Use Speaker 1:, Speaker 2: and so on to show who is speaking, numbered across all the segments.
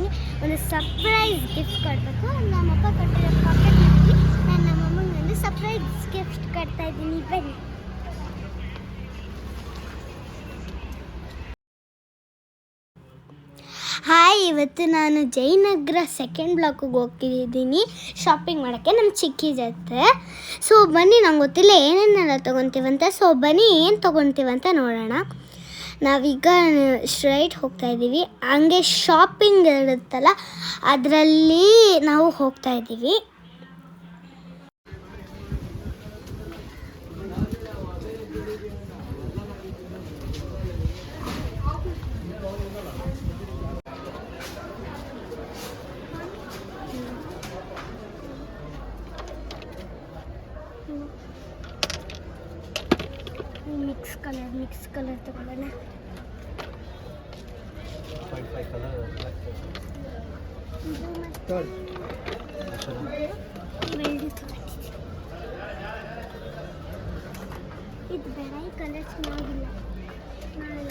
Speaker 1: ನಮ್ಮಮ್ಮಂಗೆ ಒಂದು surprise gift ಕೊಡಬೇಕು. ನಮ್ಮಪ್ಪ ಕೊಟ್ಟಿರೋ ಪಾಕೆಟ್ ಮಾಡಿ ನಾನು ನಮ್ಮಮ್ಮಂಗೆ ಒಂದು ಸರ್ಪ್ರೈಸ್ ಗಿಫ್ಟ್ ಕೊಡ್ತಾ ಇದ್ದೀನಿ. ಬನ್ನಿ. ಹಾಯ್ ಇವತ್ತು ನಾನು ಜಯನಗರ ಸೆಕೆಂಡ್ ಬ್ಲಾಕಿಗೆ ಹೋಗ್ತಿದ್ದೀನಿ. ಶಾಪಿಂಗ್ ಮಾಡೋಕ್ಕೆ ನಮ್ಮ ಚಿಕ್ಕಿ ಜೊತೆ. ಸೊ ಬನ್ನಿ, ನಂಗೆ ಗೊತ್ತಿಲ್ಲ ಏನೇನೆಲ್ಲ ತೊಗೊತೀವಂತ ಸೊ ಬನ್ನಿ, ಏನು ತೊಗೊತೀವಂತ ನೋಡೋಣ. ನಾವೀಗ ಸ್ಟ್ರೈಟ್ ಹೋಗ್ತಾ ಇದ್ದೀವಿ. ಹಂಗೆ ಶಾಪಿಂಗ್ ಇರುತ್ತಲ್ಲ ಅದರಲ್ಲಿ ನಾವು ಹೋಗ್ತಾ ಇದ್ದೀವಿ. ಮಿಕ್ಸ್ ಕಲರ್ ಮಿಕ್ಸ್ ಕಲರ್ ತಗೊಳ್ಳೋಣ. ಇದು ಬೇರೆ ಕಲರ್ ಚೆನ್ನಾಗಿಲ್ಲ. ಮಾಡಲ್ಲ.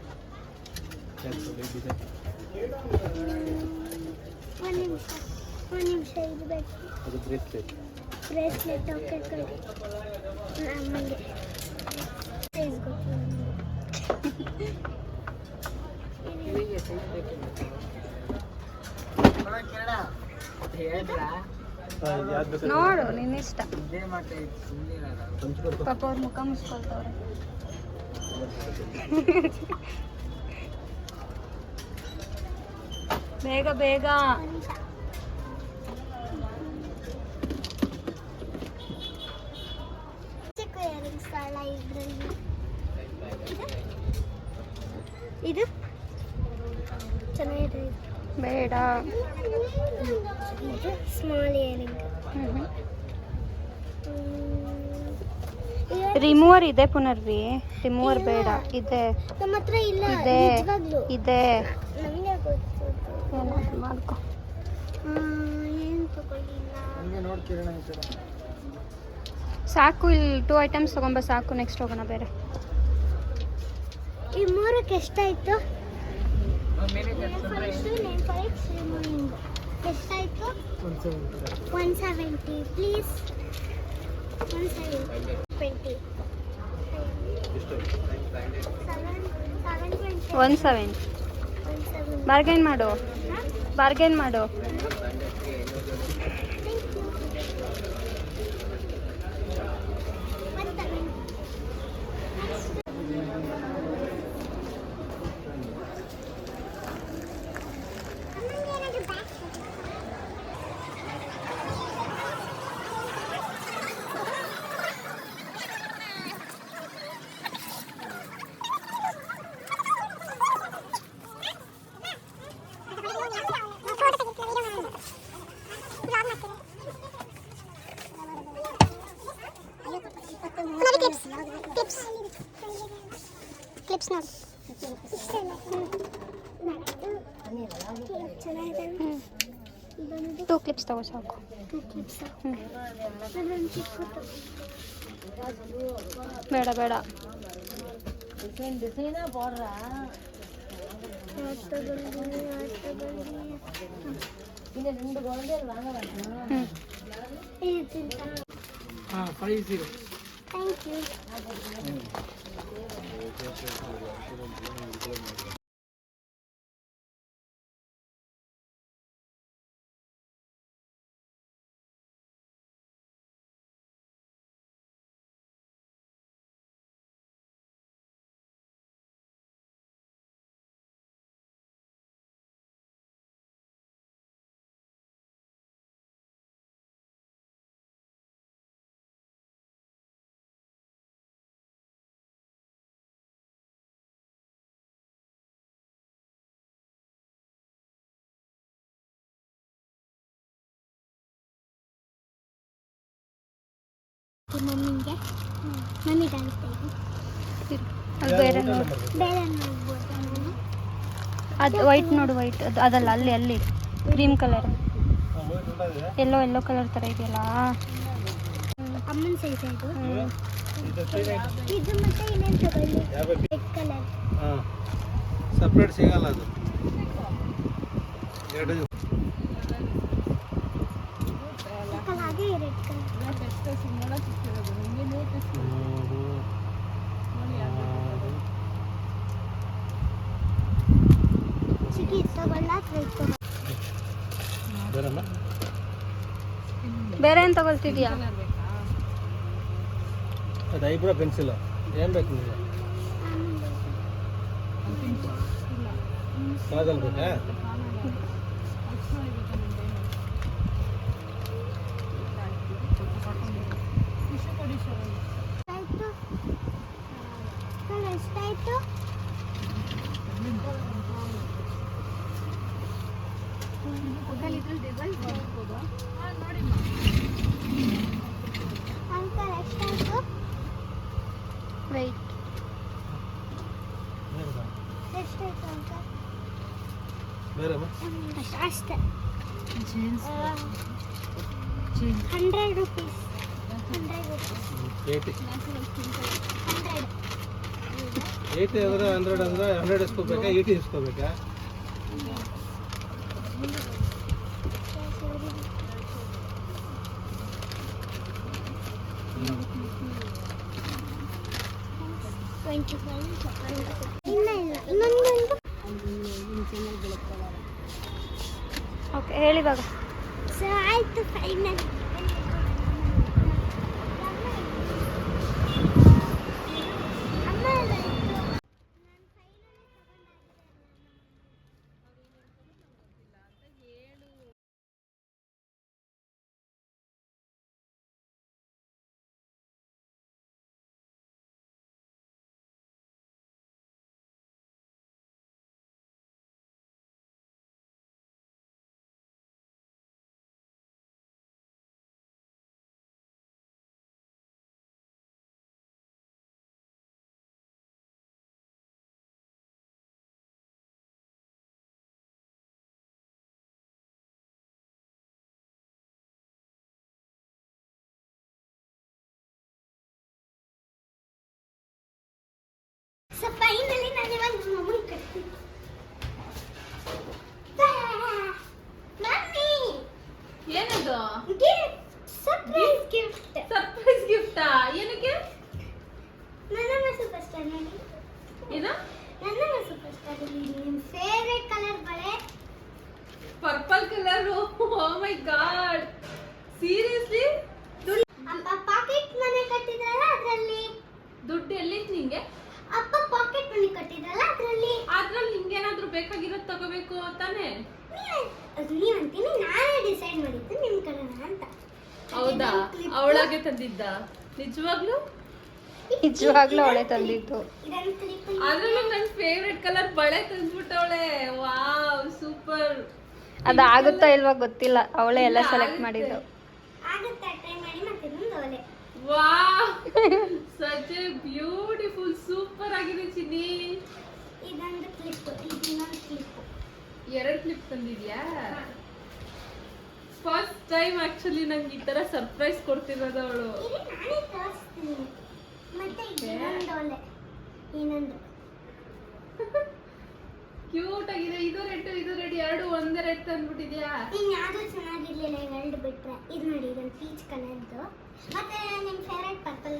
Speaker 2: ಅದು ಬ್ರೇಸ್ಲೆಟ್
Speaker 1: ಬ್ರೇಸ್ಲೆಟ್ ಓಕೆ
Speaker 3: ನೋಡು ನಿನ್ನ ಇಷ್ಟ. ಪಾಪ ಅವ್ರ ಮುಖ ಮುಚ್ಕೊಳ್ತವ್ರೆ. ಬೇಗ ಬೇಗ.
Speaker 1: ಇದು? ಚೆನ್ನಾಗಿದೆ.
Speaker 3: ಬೇಡ.
Speaker 1: ಇದು ಸ್ಮಾಲ್ ಇಯರಿಂಗ್
Speaker 3: ರಿಮೂವರ್ ಇದೆ ಪುನರ್ವಿ. ರಿಮೂವರ್ ಬೇಡ. ಇದೆ. ಇದೆ. ಇದೆ. ಏನಾದ್ರು ಮಾಡ್ಕೊ. ಸಾಕು ಇಲ್ಲಿ ಟೂ ಐಟಮ್ಸ್ ತಗೊಂಬ ಸಾಕು ನೆಕ್ಸ್ಟ್ ಹೋಗೋಣ ಬೇರೆ.
Speaker 1: ಈ ಮೂರಕ್ಕೆ ಎಷ್ಟಾಯ್ತು?
Speaker 2: Seventy
Speaker 1: one seventy please one seventy twenty
Speaker 3: one seven bargain ಮಾಡು. ಬಾರ್ಗೇನ್ ಮಾಡು
Speaker 1: ಒನ್ ಸೆವೆನ್ ಕ್ಲಿಪ್ಸ್ ನೋಡಿ ಚೆನ್ನಾಗಿದೆ ಇದೊಂದು
Speaker 3: ಟೂ ಕ್ಲಿಪ್ಸ್ ತಗೋ ಸಾಕು
Speaker 1: ಟೂ ಕ್ಲಿಪ್ಸ್
Speaker 3: ಹ್ಞೂ
Speaker 1: ಅದೊಂದು ಚಿಕ್ಕದು
Speaker 3: ಬೇಡ ಬೇಡ
Speaker 1: ಯಾವ್ದು ತಗೊಳ್ಳಿ ಯಾವ್ದು ತಗೊಳ್ಳಿ
Speaker 3: ಹ್ಞೂ
Speaker 1: ಇದು ತಿಂತ
Speaker 2: ಹಾಂ
Speaker 1: ಮಮ್ಮಿಗೆ ಮಮ್ಮಿ ಆಗುತ್ತೆ ಇದು
Speaker 3: ಅಲ್ಲಿ ಬೇರೆ ನೋಡು.
Speaker 1: ಬೇರೆ ನೋಡ್ಬೋದು ನಾನು
Speaker 3: ಅದು ವೈಟ್ ನೋಡು ವೈಟ್ ಅದು ಅದಲ್ಲ ಅಲ್ಲಿ ಅಲ್ಲಿ cream colour yellow yellow colour ಥರ ಇದೆಯಲ್ಲ?
Speaker 1: ಅಮ್ಮನ ಸೈಜ್ ಇದು? ಇದು? ಮತ್ತೆ ಇನ್ನೇನು ತಗೊಳ್ಳಿ? ರೆಡ್ ಕಲರ್
Speaker 2: ಸಪ್ರೇಟ್ ಸಿಗಲ್ಲ ಅದು. ಎರಡು.
Speaker 1: ಹಾಗೆ ರೆಡ್ ಕಲರ್ ಚಿಕ್ಕಿ ತಗೊಳ್ಳ ರೆಡ್ ತಗೊಳ್ಳ
Speaker 2: ಬೇರಮ್ಮ
Speaker 3: ಬೇರೆ ಏನು ತಗೊಳ್ತಿದ್ಯಾ?
Speaker 2: ಅದು ಐಬ್ರೋ ಪೆನ್ಸಿಲ್. ಏನು ಬೇಕು ನಿಮಗೆ? ಕಲದಲ್ಲಿ ಬೇಕಾ
Speaker 1: ಎಷ್ಟಾಯ್ತು ಕಲರ್ ಎಷ್ಟಾಯ್ತು ಅಂಕಲ್ ಎಷ್ಟಾಯ್ತು
Speaker 3: ವೈಟ್
Speaker 2: ಬೇರೆಮ್ಮ
Speaker 1: ಎಷ್ಟಾಯ್ತು ಅಂಕಲ್
Speaker 2: ಬೇರೆಮ್ಮ
Speaker 1: ಅಷ್ಟು ಅಷ್ಟೇ hundred rupees hundred rupees hundred
Speaker 2: eighty ಅಂದರೆ ಹಂಡ್ರೆಡ್ ಅಂದ್ರೆ ಹಂಡ್ರೆಡ್ ಇಸ್ಕೋಬೇಕಾ ಏಯ್ಟಿ ಇಸ್ಕೋಬೇಕಾ?
Speaker 1: ಟ್ವೆಂಟಿ ಫೈವ್ ಇನ್ನೊಂದೊಂದು
Speaker 3: ಓಕೆ ಹೇಳಿವಾಗ
Speaker 1: ಸೊ ಆಯಿತು ಫೈನಲ್ ಸೊ ಫೈನಲಿ ನಾನು ಇವಾಗ ನಮ್ಮ ಅಮ್ಮನ ಕಟ್ತೀನಿ ಮಮ್ಮಿ
Speaker 4: ಏನದು
Speaker 1: ಸರ್ಪ್ರೈಸ್ ಗಿಫ್ಟ್
Speaker 4: ಸರ್ಪ್ರೈಸ್ ಗಿಫ್ಟಾ ಏನಕ್ಕೆ
Speaker 1: ನನ್ನ ಸೂಪರ್ ಸ್ಟಾರ್ ನೋಡಿ
Speaker 4: ಏನು
Speaker 1: ನನ್ನ ಸೂಪರ್ ಸ್ಟಾರ್ ನಿಮ್ಮ ಫೇವ್ರೆಟ್ ಕಲರ್ ಬಳೆ
Speaker 4: purple colour oh my god seriously
Speaker 1: ಅಪ್ಪ ಪಾಕೆಟ್ ಮನೆ ಕಟ್ಟಿದ್ರಲ್ಲ ಅದರಲ್ಲಿ
Speaker 4: ದುಡ್ಡು ಎಲ್ಲಿತ್ತು ನಿಂಗೆ
Speaker 1: ಅಪ್ಪ ಪಾಕೆಟ್ ಮನೆ ಕಟ್ಟಿದ್ರಲ್ಲ ಅದರಲ್ಲಿ
Speaker 4: ಅದ್ರಲ್ಲಿ ನಿಂಗೇನಾದ್ರೂ ಬೇಕಾಗಿರೋದು ತಗೋಬೇಕು ತಾನೆ
Speaker 1: ಅಂತೀನಿ ನಾನೇ ಡಿಸೈಡ್ ಮಾಡಿದ್ದು ನಿಮ್ ಕಡೆನ ಅಂತ.
Speaker 4: ಹೌದಾ? ಅವಳಾಗೆ ತಂದಿದ್ದ? ನಿಜವಾಗ್ಲೂ?
Speaker 3: ನಿಜವಾಗ್ಲೂ ಅವಳೆ ತಂದಿದ್ದು.
Speaker 1: ಇದೊಂದು ಕ್ಲಿಪ್
Speaker 4: ಅದ್ರಲ್ಲೂ ನನ್ನ ಫೇವ್ರೆಟ್ ಕಲರ್ ಬಳೆ ತಂದ್ಬಿಟ್ಟವಳೆ. ವಾವ್ ಸೂಪರ್
Speaker 3: ಅದು ಆಗುತ್ತಾ ಇಲ್ವಾ ಗೊತ್ತಿಲ್ಲ. ಅವಳೇ ಎಲ್ಲ ಸೆಲೆಕ್ಟ್ ಮಾಡಿದ್ದು.
Speaker 1: ಆಗುತ್ತೆ ಟ್ರೈ ಮಾಡಿ ಮತ್ತೆ ಇನ್ನೊಂದು ಒಲೆ
Speaker 4: wow such a beautiful super ಆಗಿದೆ ಚಿನ್ನಿ.
Speaker 1: ಇದೊಂದು ಕ್ಲಿಪ್ ಇದೊಂದು ಕ್ಲಿಪ್
Speaker 4: ಎರಡು ಕ್ಲಿಪ್ ತಂದಿದ್ಯಾ? ಫಸ್ಟ್ ಟೈಮ್ ಆಕ್ಚುಲಿ ನಂಗೆ ಈ ತರ ಸರ್ಪ್ರೈಸ್ ಕೊಡ್ತಿರೋದು ಅವಳು
Speaker 1: ಇದು ನಾನೇ ತೋರಿಸ್ತೀನಿ. ಮತ್ತೆ ಇದು ಇನ್ನೊಂದು ಇನ್ನೊಂದು.
Speaker 4: ಕ್ಯೂಟ್ ಆಗಿದೆ. ಇದು ರೆಡ್ ಇದು ರೆಡ್ ಎರಡು ಒಂದೇ ರೆಡ್ ತಂದ್ಬಿಟ್ಟಿದ್ಯಾ?
Speaker 1: ಇನ್ನು ಯಾವುದು ಚೆನ್ನಾಗಿರ್ಲಿಲ್ಲ ಎರಡು ಬಿಟ್ರೆ. ಇದು ನೋಡಿ ಇದೊಂದು ಪೀಚ್ ಕಲರ್ದು ಮತ್ತೆ ನಿಮ್ಮ ಫೇವರೇಟ್ ಪರ್ಪಲ್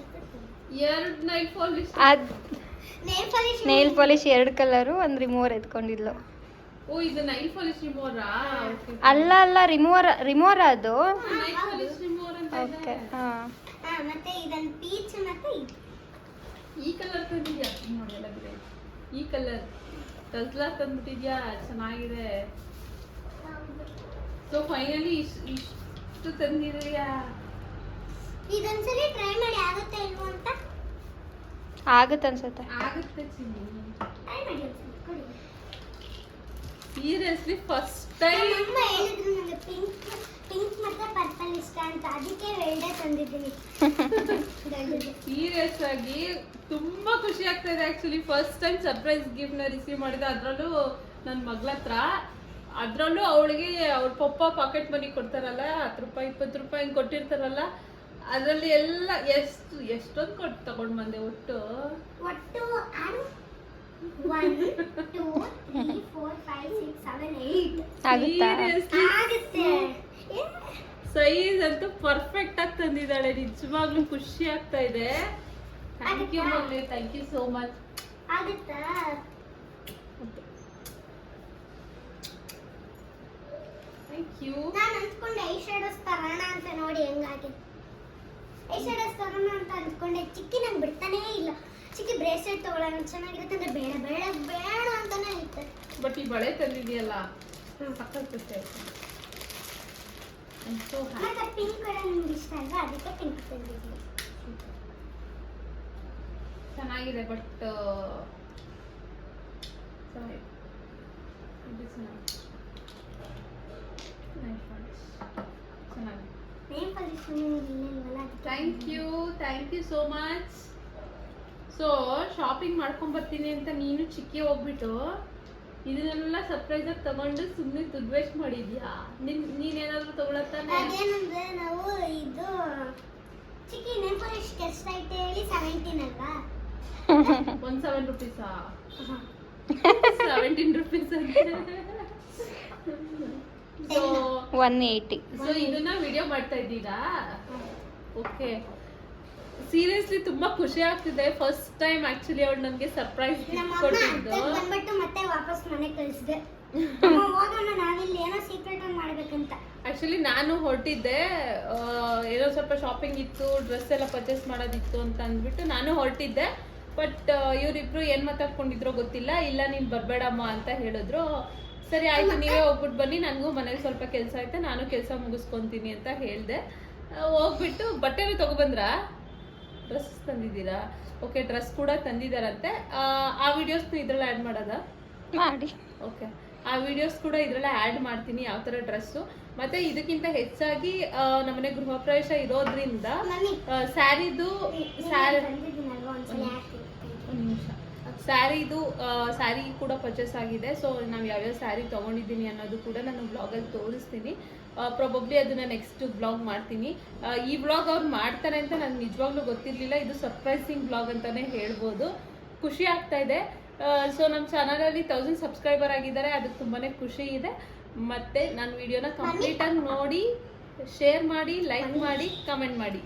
Speaker 4: ಎರಡು
Speaker 1: ನೇಲ್ ಪಾಲಿಶ್
Speaker 3: ನೇಲ್ ಪಾಲಿಶ್ ಎರಡು ಕಲರು ಒಂದು ರಿಮೂವರ್ ಎತ್ಕೊಂಡಿದ್ಲು.
Speaker 4: ಓ ಇದು ನೈಲ್ ಪಾಲಿಶ್
Speaker 3: ಅಲ್ಲ ಅಲ್ಲ ರಿಮೂವರ್ ರಿಮೂವರ್ ಅದು.
Speaker 4: ನೈಲ್ ಪಾಲಿಶ್ ರಿಮೋರ್ ಅಂತ
Speaker 3: ಓಕೆ ಹಾಂ.
Speaker 1: ಮತ್ತೆ ಇದೊಂದು ಪೀಚ್ ಮತ್ತೆ
Speaker 4: ಈ ಕಲರ್ ತಂದಿದ್ಯಾ? ನೋಡಿ ಎಲ್ಲ ಗ್ರೇ ಈ ಕಲರ್ ಟಸ್ಲಾ ತಂದ್ಬಿಟ್ಟಿದ್ಯಾ? ಚೆನ್ನಾಗಿದೆ. ಸೊ ಫೈನಲಿ ಇಷ್ಟು ತಂದಿದ್ಯಾ?
Speaker 1: ಇದೊಂದ್ಸರಿ ಟ್ರೈ ಮಾಡಿ ಆಗುತ್ತೆ ಇಲ್ವೋ ಅಂತ?
Speaker 3: ಆಗುತ್ತೆ ಅನ್ಸುತ್ತೆ.
Speaker 4: ಆಗುತ್ತೆ ಚಿನ್ನಿ.
Speaker 1: ಟ್ರೈ ಮಾಡಿ
Speaker 4: ಸೀರಿಯಸ್ಲಿ ಫಸ್ಟ್ ಟೈಮ್
Speaker 1: ಅಮ್ಮ ಹೇಳಿದ್ರು ನನಗೆ ಪಿಂಕ್ ಪಿಂಕ್ ಮತ್ತೆ ಪರ್ಪಲ್ ಇಷ್ಟ ಅಂತ. ಅದಕ್ಕೆ ಎರಡೇ ತಂದಿದ್ದೀನಿ. ದೊಡ್ಡದು.
Speaker 4: ಸೀರಿಯಸ್ ಆಗಿ ತುಂಬಾ ಖುಷಿ ಆಗ್ತಾ ಇದೆ ಆಕ್ಚುಲಿ ಫಸ್ಟ್ ಟೈಮ್ ಸರ್ಪ್ರೈಸ್ ಗಿಫ್ಟ್ನ ರಿಸೀವ್ ಮಾಡಿದೆ ಅದ್ರಲ್ಲೂ ನನ್ನ ಮಗಳ ಹತ್ರ ಅದ್ರಲ್ಲೂ ಅವಳಿಗೆ ಅವ್ರ ಪಪ್ಪ ಪಾಕೆಟ್ ಮನಿ ಕೊಡ್ತಾರಲ್ಲ ಹತ್ತು ರೂಪಾಯಿ ಇಪ್ಪತ್ತು ರೂಪಾಯಿ ಹಿಂಗೆ ಕೊಟ್ಟಿರ್ತಾರಲ್ಲ ಅದರಲ್ಲಿ ಎಲ್ಲ ಎಷ್ಟು ಎಷ್ಟೊಂದು ಕೊಟ್ಟು ತಗೊಂಡ್ ಬಂದೆ ಒಟ್ಟು.
Speaker 1: ಒಟ್ಟು
Speaker 4: ಸೈಜ್ ಅಂತೂ ಪರ್ಫೆಕ್ಟ್ ಆಗಿ ತಂದಿದ್ದಾಳೆ. ನಿಜವಾಗ್ಲೂ ಖುಷಿ ಆಗ್ತಾ ಇದೆ. Thank you ಮಗ್ಲಿ thank you so much thank you
Speaker 1: ನಾನು ಅಂದ್ಕೊಂಡೆ ಐ ಶೇಡೋಸ್ ತರೋಣ ಅಂತ ನೋಡಿ ಹೆಂಗಾಗಿದೆ. ಐ ಶೇಡೋಸ್ ತರೋಣ ಅಂತ ಅಂದ್ಕೊಂಡೆ. ಚಿಕ್ಕಿ ನಂಗೆ ಬಿಡ್ತಾನೇ ಇಲ್ಲ. ಚಿಕ್ಕಿ ಬ್ರೇಸ್ಲೆಟ್ ತಗೊಳ್ಳೋಣ. ಚೆನ್ನಾಗಿರುತ್ತೆ ಅಂದ್ರೆ ಬೇಡ ಬೇಡ ಬೇಡ ಅಂತಾನೆ
Speaker 4: ಬಟ್ ಈ ಬಳೆ ತಂದಿದೆಯಲ್ಲ ಪಕ್ಕದ ಸೊ
Speaker 1: ಮತ್ತೆ ಪಿಂಕ್ ನಿಮ್ಗೆ ಇಷ್ಟ ಅಲ್ವಾ? ಅದಕ್ಕೆ ಪಿಂಕ್ ತಂದಿದ್ದೀನಿ
Speaker 4: ಚೆನ್ನಾಗಿದೆ but thank you thank you so much so shopping ಮಾಡ್ಕೊಂಡ್ ಬರ್ತೀನಿ ಅಂತ ನೀನು ಚಿಕ್ಕಿ ಹೋಗ್ಬಿಟ್ಟು ಇದನ್ನೆಲ್ಲ ಸರ್ಪ್ರೈಸ್ ಆಗಿ ತಗೊಂಡು ಸುಮ್ಮನೆ ದುಡ್ಡು ವೇಸ್ಟ್ ಮಾಡಿದ್ಯಾ? ನಿನ್ ನೀನೇನಾದ್ರೂ ತಗೊಳತ್ತಾನೆ?
Speaker 1: ಅದೇನಂದ್ರೆ ನಾವು ಇದು ಚಿಕ್ಕಿ ನೇಮ್ ಪಾಲಿಶ್ ಎಷ್ಟಾಯ್ತು ಹೇಳಿ ಸೆವೆಂಟೀನ್ ಅಲ್ವಾ?
Speaker 4: ಒನ್ ಸೆವೆನ್ ರುಪೀಸಾ. ಸೆವೆಂಟೀನ್ ರುಪೀಸ್ ಅಂತೆ. ಸೊ
Speaker 3: ಒನ್ ಏಯ್ಟಿ
Speaker 4: ಸೊ ಇದನ್ನ ವಿಡಿಯೋ ಮಾಡ್ತಾ ಇದ್ದೀರಾ? ಓಕೆ ಸೀರಿಯಸ್ಲಿ ತುಂಬಾ ಖುಷಿ ಆಗ್ತಿದೆ. ಫಸ್ಟ್ ಟೈಮ್ ಆಕ್ಚುಲಿ ಅವ್ಳು ನನಗೆ ಸರ್ಪ್ರೈಸ್ ಕೊಟ್ಟಿದ್ದು.
Speaker 1: ವಾಪಸ್ ಮನೆ ಕಳಿಸಿದೆ. ಹೋಗೋಣ ನಾವಿಲ್ಲಿ ಏನೋ ಸೀಕ್ರೆಟ್ ಒಂದು ಮಾಡ್ಬೇಕಂತ.
Speaker 4: ಆಕ್ಚುಲಿ ನಾನು ಹೊರಟಿದ್ದೆ ಏನೋ ಸ್ವಲ್ಪ ಶಾಪಿಂಗ್ ಇತ್ತು ಡ್ರೆಸ್ ಎಲ್ಲ ಪರ್ಚೇಸ್ ಮಾಡೋದಿತ್ತು ಅಂತ ಅಂದ್ಬಿಟ್ಟು ನಾನು ಹೊರಟಿದ್ದೆ. ಬಟ್ ಇವರಿಬ್ರು ಏನ್ ಮಾತಾಡ್ಕೊಂಡಿದ್ರೋ ಗೊತ್ತಿಲ್ಲ. ಇಲ್ಲ ನೀನ್ ಬರ್ಬೇಡಮ್ಮ ಅಂತ ಹೇಳಿದ್ರು. ಸರಿ ಆಯ್ತು ನೀವೇ ಹೋಗ್ಬಿಟ್ಟು ಬನ್ನಿ. ನನಗೂ ಮನೇಲಿ ಸ್ವಲ್ಪ ಕೆಲಸ ಐತೆ. ನಾನು ಕೆಲಸ ಮುಗಿಸ್ಕೊಂತೀನಿ ಅಂತ ಹೇಳ್ದೆ. ಹೋಗ್ಬಿಟ್ಟು ಬಟ್ಟೆನೂ ತಗೊಬಂದ್ರಾ? ಡ್ರೆಸ್ ತಂದಿದ್ದೀರಾ? ಓಕೆ ಡ್ರೆಸ್ ಕೂಡ ತಂದಿದ್ದಾರಂತೆ. ಆ, ಆ ವಿಡಿಯೋಸ್ನ ಇದ್ರಲ್ಲಿ ಆ್ಯಡ್ ಮಾಡೋದಾ?
Speaker 3: ಮಾಡಿ.
Speaker 4: ಓಕೆ. ಆ ವಿಡಿಯೋಸ್ ಕೂಡ ಇದ್ರಲ್ಲೇ ಆ್ಯಡ್ ಮಾಡ್ತೀನಿ ಯಾವ ಥರ ಡ್ರೆಸ್ಸು ಮತ್ತೆ ಇದಕ್ಕಿಂತ ಹೆಚ್ಚಾಗಿ ನಮ್ಮನೆ ಗೃಹ ಪ್ರವೇಶ ಇರೋದ್ರಿಂದ ಸ್ಯಾರಿದು ಸ್ಯಾರಿ ಸ್ಯಾರಿದು ಸ್ಯಾರಿ ಕೂಡ ಪರ್ಚೇಸ್ ಆಗಿದೆ. ಸೊ ನಾವು ಯಾವ್ಯಾವ ಸ್ಯಾರಿ ತೊಗೊಂಡಿದ್ದೀನಿ ಅನ್ನೋದು ಕೂಡ ನಾನು ಬ್ಲಾಗಲ್ಲಿ ತೋರಿಸ್ತೀನಿ. ಪ್ರೊಬಬ್ಲಿ ಅದನ್ನ ನೆಕ್ಸ್ಟ್ ಬ್ಲಾಗ್ ಮಾಡ್ತೀನಿ. ಈ ಬ್ಲಾಗ್ ಅವ್ರು ಮಾಡ್ತಾರೆ ಅಂತ ನನಗೆ ನಿಜವಾಗ್ಲೂ ಗೊತ್ತಿರಲಿಲ್ಲ. ಇದು ಸರ್ಪ್ರೈಸಿಂಗ್ ಬ್ಲಾಗ್ ಅಂತಲೇ ಹೇಳ್ಬೋದು. ಖುಷಿ ಆಗ್ತಾ ಇದೆ. ಸೊ ನಮ್ಮ ಚಾನಲಲ್ಲಿ ತೌಸಂಡ್ ಸಬ್ಸ್ಕ್ರೈಬರ್ ಆಗಿದ್ದಾರೆ ಅದಕ್ಕೆ ತುಂಬಾ ಖುಷಿ ಇದೆ. ಮತ್ತೆ ನನ್ನ ವಿಡಿಯೋನ ಕಂಪ್ಲೀಟಾಗಿ ನೋಡಿ ಶೇರ್ ಮಾಡಿ ಲೈಕ್ ಮಾಡಿ ಕಮೆಂಟ್ ಮಾಡಿ.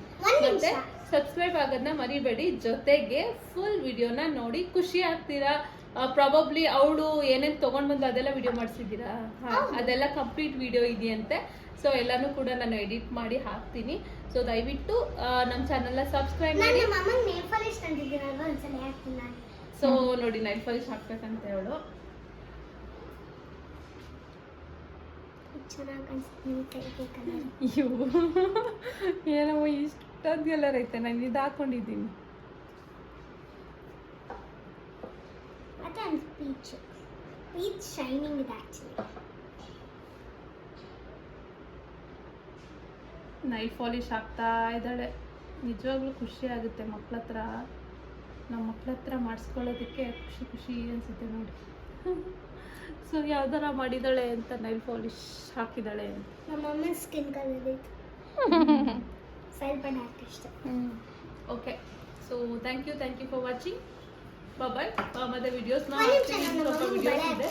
Speaker 4: ಮತ್ತೆ ಸಬ್ಸ್ಕ್ರೈಬ್ ಆಗೋದನ್ನ ಮರಿಬೇಡಿ ಜೊತೆಗೆ ಫುಲ್ ವಿಡಿಯೋನ ನೋಡಿ ಖುಷಿ ಆಗ್ತೀರಾ? ಪ್ರಾಬಬ್ಲಿ ಅವಳು ಏನೇನು ತೊಗೊಂಡು ಬಂದು ಅದೆಲ್ಲ ವಿಡಿಯೋ ಮಾಡಿಸಿದ್ದೀರಾ? ಅದೆಲ್ಲ ಕಂಪ್ಲೀಟ್ ವಿಡಿಯೋ ಇದೆಯಂತೆ. ಸೊ ಎಲ್ಲಾನು ಕೂಡ ನಾನು ಎಡಿಟ್ ಮಾಡಿ ಹಾಕ್ತೀನಿ. ಸೊ ದಯವಿಟ್ಟು ನಮ್ಮ ಚಾನಲ್ನ ಸಬ್ಸ್ಕ್ರೈಬ್ ಮಾಡಿ. ಸೊ ನೋಡಿ ನೈಟ್ ಪಾಲಿಶ್ ಹಾಕ್ಬೇಕಂತ ಹೇಳು. ಅಯ್ಯೋ. ಏನೋ ಇಷ್ಟೊಂದು ಕಲರ್ ಐತೆ ನಾನು ಇದು ಹಾಕೊಂಡಿದ್ದೀನಿ.
Speaker 1: ನೈಫ್ ಒಂದು ಪೀಚ್ ಪೀಚ್ ಶೈನಿಂಗ್ ಇದೆ ಆ್ಯಕ್ಚುಲಿ
Speaker 4: ನೈಟ್ ಪಾಲಿಶ್ ಹಾಕ್ತಾ ಇದ್ದಾಳೆ. ನಿಜವಾಗ್ಲೂ ಖುಷಿ ಆಗುತ್ತೆ ಮಕ್ಳ ಹತ್ರ ನಮ್ಮ ಮಕ್ಳ ಹತ್ರ ಮಾಡಿಸ್ಕೊಳ್ಳೋದಕ್ಕೆ ಖುಷಿ ಖುಷಿ ಅನಿಸುತ್ತೆ ನೋಡಿ. ಸೊ ಯಾವ್ದಾರ ಮಾಡಿದಾಳೆ ಅಂತ ನೈಲ್ ಪಾಲಿಶ್ ಹಾಕಿದಾಳೆ ಅಂತ.
Speaker 1: ನಮ್ಮ ಅಮ್ಮನ ಸ್ಕಿನ್ ಕಲರ್ ಇತ್ತು ಸ್ವಲ್ಪ ಡಾರ್ಕ್ ಅಷ್ಟೇ.
Speaker 4: Okay so thank you thank you for watching bye ಮತ್ತೆ ಸ್ವಲ್ಪ ವಿಡಿಯೋಸ್
Speaker 1: ಬಳೆ
Speaker 4: ಇದೆ.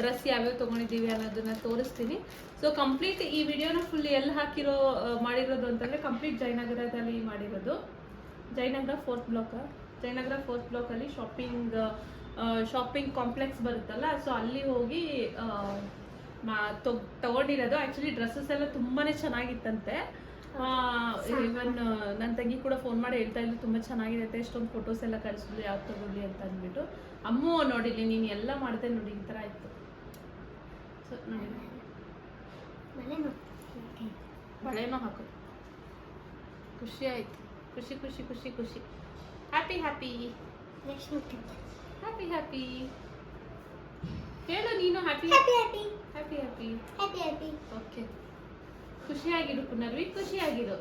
Speaker 4: ಡ್ರೆಸ್ ಯಾವ್ಯಾವ ತೊಗೊಂಡಿದ್ದೀವಿ ಅನ್ನೋದನ್ನ ತೋರಿಸ್ತೀನಿ. ಸೊ ಕಂಪ್ಲೀಟ್ ಈ ವಿಡಿಯೋನ ಫುಲ್ ಎಲ್ಲಿ ಹಾಕಿರೋ ಮಾಡಿರೋದು ಅಂತಂದರೆ ಕಂಪ್ಲೀಟ್ ಜಯನಗರದಲ್ಲಿ ಮಾಡಿರೋದು. Jayanagar fourth block Jayanagar fourth ಬ್ಲಾಕಲ್ಲಿ shopping shopping complex ಬರುತ್ತಲ್ಲ ಸೊ ಅಲ್ಲಿ ಹೋಗಿ ಮಾ ತೊಗ್ ತಗೊಂಡಿರೋದು. ಆ್ಯಕ್ಚುಲಿ ಡ್ರೆಸ್ಸಸ್ ಎಲ್ಲ ತುಂಬಾ ಚೆನ್ನಾಗಿತ್ತಂತೆ. ಇವನ್ ನನ್ನ ತಂಗಿ ಕೂಡ ಫೋನ್ ಮಾಡಿ ಹೇಳ್ತಾ ಇದ್ರು ತುಂಬ ಚೆನ್ನಾಗಿದೆ ಅಂತ ಎಷ್ಟೊಂದು ಫೋಟೋಸ್ ಎಲ್ಲ ಕಳಿಸಿದ್ರು ಯಾವ್ದು ತಗೊಳ್ಳಿ ಅಂತ ಅಂದ್ಬಿಟ್ಟು. ಅಮ್ಮ ನೋಡಿಲಿ ನೀನು ಎಲ್ಲ ಮಾಡಿದೆ ನೋಡಿ ಈ ಥರ ಆಯಿತು. ಸೊ ಬಳೆನೂ ಹಾಕು. ಖುಷಿ ಆಯ್ತು. ಖುಷಿ ಖುಷಿ ಖುಷಿ ಖುಷಿ. ಹ್ಯಾಪಿ ಹ್ಯಾಪಿ ಹ್ಯಾಪಿ ಹ್ಯಾಪಿ ಹೇಳು ನೀನು happy
Speaker 1: happy happy
Speaker 4: happy happy
Speaker 1: happy happy
Speaker 4: okay ಖುಷಿಯಾಗಿರು Punarvi ಖುಷಿಯಾಗಿರು.